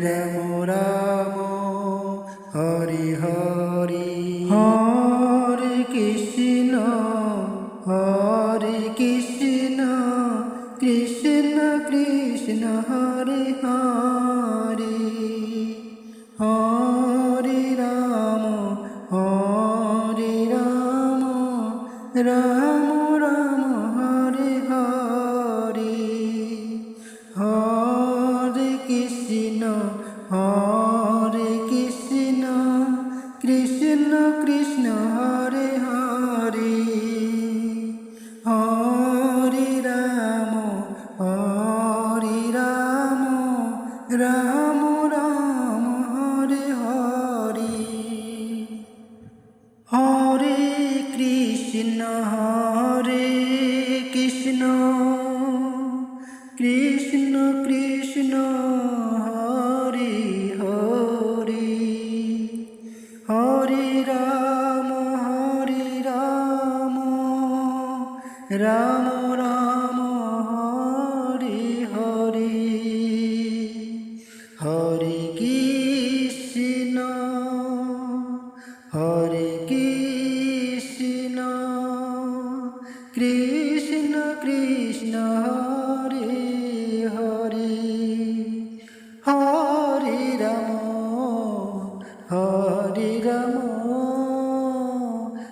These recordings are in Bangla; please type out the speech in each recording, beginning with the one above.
রাম কৃষ্ণ হরে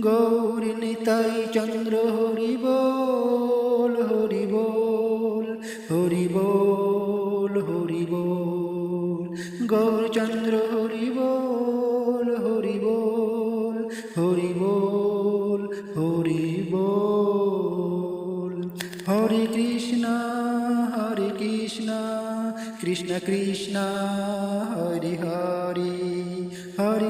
গৌর নিতাই চন্দ্র হরি বল হরি বল হরি বল হরি বল গৌরচন্দ্র হরি বল হরি বল হরি বল হরি বল হরে কৃষ্ণ হরে কৃষ্ণ কৃষ্ণ কৃষ্ণ, হরে হরে। হরে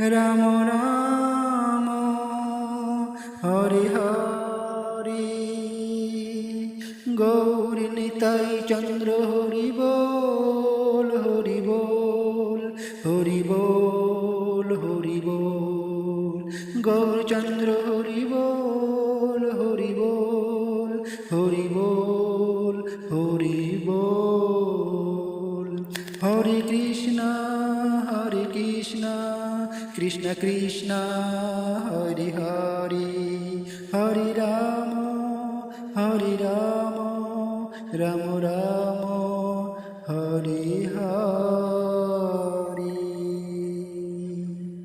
রাম রাম কৃষ্ণ